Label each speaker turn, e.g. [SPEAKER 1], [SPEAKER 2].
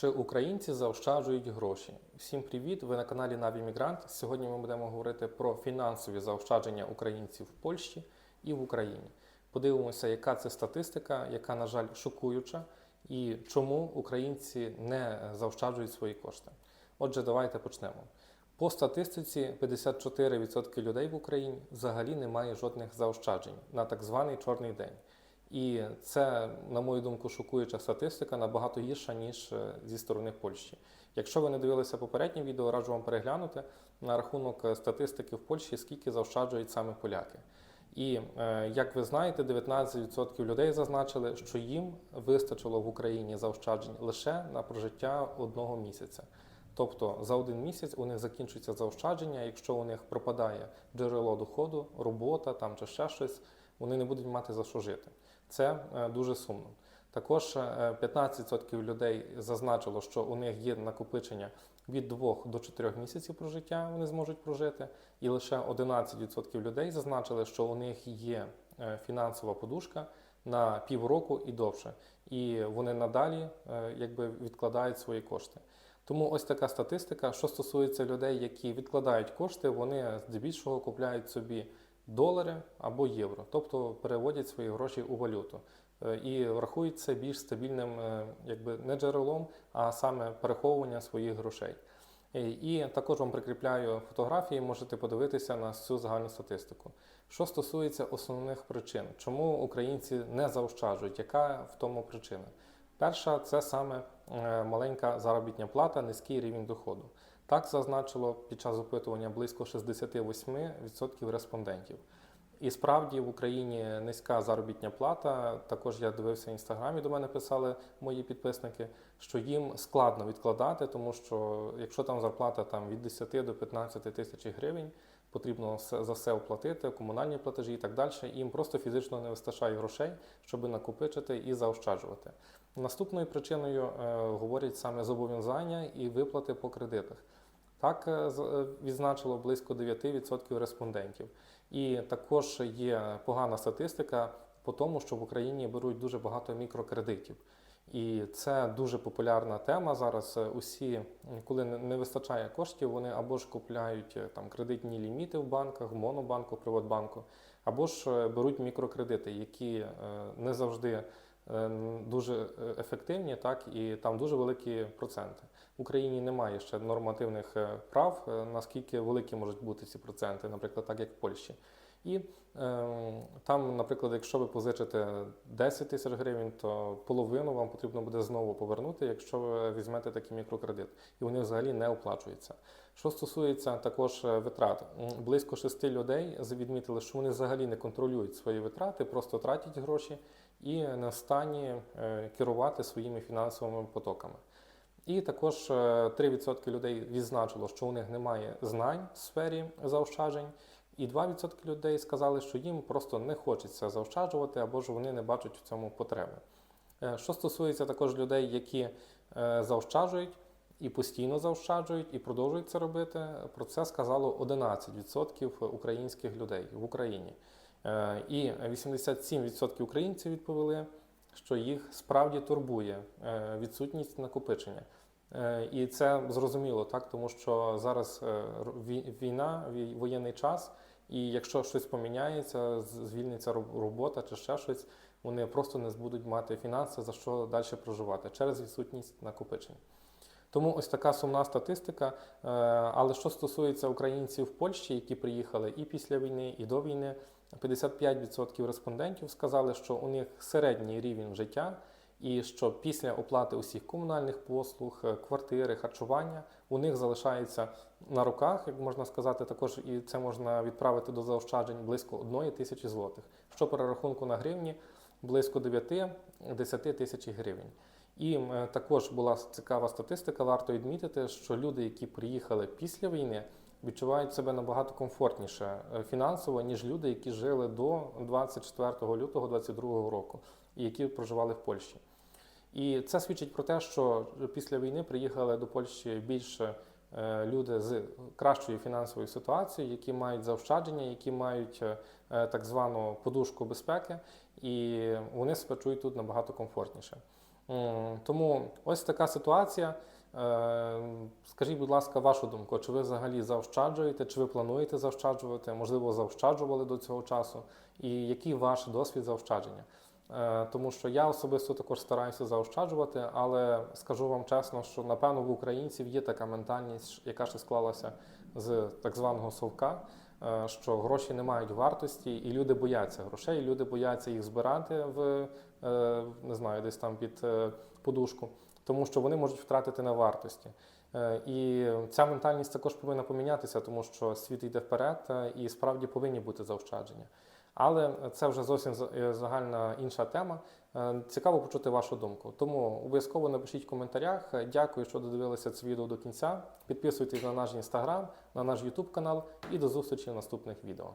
[SPEAKER 1] Чи українці заощаджують гроші? Всім привіт! Ви на каналі Навімігрант. Сьогодні ми будемо говорити про фінансові заощадження українців в Польщі і в Україні. Подивимося, яка це статистика, яка, на жаль, шокуюча, і чому українці не заощаджують свої кошти. Отже, давайте почнемо. По статистиці 54% людей в Україні взагалі не має жодних заощаджень на так званий чорний день. І це, на мою думку, шокуюча статистика набагато гірша, ніж е, зі сторони Польщі. Якщо ви не дивилися попереднє відео, раджу вам переглянути на рахунок е, статистики в Польщі, скільки заощаджують саме поляки. І е, як ви знаєте, 19% людей зазначили, що їм вистачило в Україні заощаджень лише на прожиття одного місяця. Тобто за один місяць у них закінчується заощадження. Якщо у них пропадає джерело доходу, робота там чи ще щось, вони не будуть мати за що жити. Це е, дуже сумно. Також е, 15% людей зазначило, що у них є накопичення від 2 до 4 місяців прожиття, вони зможуть прожити, і лише 11% людей зазначили, що у них є е, фінансова подушка на півроку і довше, і вони надалі е, якби відкладають свої кошти. Тому ось така статистика. Що стосується людей, які відкладають кошти, вони здебільшого купляють собі долари або євро, тобто переводять свої гроші у валюту. Е, І рахують це більш стабільним, е, якби не джерелом, а саме переховування своїх грошей. Е, І також вам прикріпляю фотографії, можете подивитися на цю загальну статистику. Що стосується основних причин, чому українці не заощаджують, яка в тому причина? Перша це саме маленька заробітня плата, низький рівень доходу. Так зазначило під час опитування близько 68% респондентів. І справді в Україні низька заробітня плата. Також я дивився в інстаграмі, до мене писали мої підписники, що їм складно відкладати, тому що якщо там зарплата там від 10 до 15 тисяч гривень, потрібно за все оплатити, комунальні платежі і так далі. Їм просто фізично не вистачає грошей, щоб накопичити і заощаджувати. Наступною причиною е, говорять саме зобов'язання і виплати по кредитах. Так е, е, відзначило близько 9% респондентів. І також є погана статистика по тому, що в Україні беруть дуже багато мікрокредитів. І це дуже популярна тема зараз. Е, Усі, коли не- вистачає коштів, вони або ж купляють там кредитні ліміти в банках, в монобанку, Приватбанку, або ж беруть мікрокредити, які не завжди дуже е, ефективні, так і там дуже великі проценти. В Україні немає ще нормативних е, прав, е, наскільки великі можуть бути ці проценти, наприклад, так як в Польщі. І е, там, наприклад, якщо ви позичите 10 тисяч гривень, то половину вам потрібно буде знову повернути, якщо ви візьмете такий мікрокредит, і вони взагалі не оплачуються. Що стосується також е, витрат, близько шести людей відмітили, що вони взагалі не контролюють свої витрати, просто тратять гроші і не стані е, керувати своїми фінансовими потоками. І також е, 3% людей відзначило, що у них немає знань в сфері заощаджень, і 2% людей сказали, що їм просто не хочеться заощаджувати або ж вони не бачать в цьому потреби. Е, Що стосується також людей, які е, заощаджують і постійно заощаджують, і продовжують це робити, про це сказало 11% українських людей в Україні. Е, І 87% українців відповіли, що їх справді турбує відсутність накопичення. Е, І це зрозуміло, так тому що зараз е, війна, воєнний час, і якщо щось поміняється, звільниться робота чи ще щось, вони просто не будуть мати фінанси за що далі проживати через відсутність накопичення. Тому ось така сумна статистика. Е, Але що стосується українців в Польщі, які приїхали і після війни, і до війни, 55% респондентів сказали, що у них середній рівень життя, і що після оплати усіх комунальних послуг, е, квартири, харчування у них залишається на руках, як можна сказати, також і це можна відправити до заощаджень близько 1 тисячі злотих, що перерахунку на гривні близько 9-10 тисяч гривень. І е, також була цікава статистика. Варто відмітити, що люди, які приїхали після війни, відчувають себе набагато комфортніше е, фінансово, ніж люди, які жили до 24 лютого 2022 року і які проживали в Польщі. І це свідчить про те, що після війни приїхали до Польщі більше е, люди з кращою фінансовою ситуацією, які мають заощадження, які мають е, так звану подушку безпеки, і вони себе чують тут набагато комфортніше. Тому ось така ситуація. Е, Скажіть, будь ласка, вашу думку, чи ви взагалі заощаджуєте, чи ви плануєте заощаджувати, можливо, заощаджували до цього часу, і який ваш досвід заощадження? Е, Тому що я особисто також стараюся заощаджувати, але скажу вам чесно, що напевно в українців є така ментальність, яка ще склалася з так званого совка, е, що гроші не мають вартості, і люди бояться грошей, люди бояться їх збирати в е, не знаю, десь там під подушку, тому що вони можуть втратити на вартості. І ця ментальність також повинна помінятися, тому що світ йде вперед, і справді повинні бути заощадження. Але це вже зовсім е, загальна інша тема. Е, Цікаво почути вашу думку. Тому обов'язково напишіть в коментарях. Дякую, що додивилися це відео до кінця. Підписуйтесь на наш інстаграм, на наш Ютуб канал і до зустрічі в наступних відео.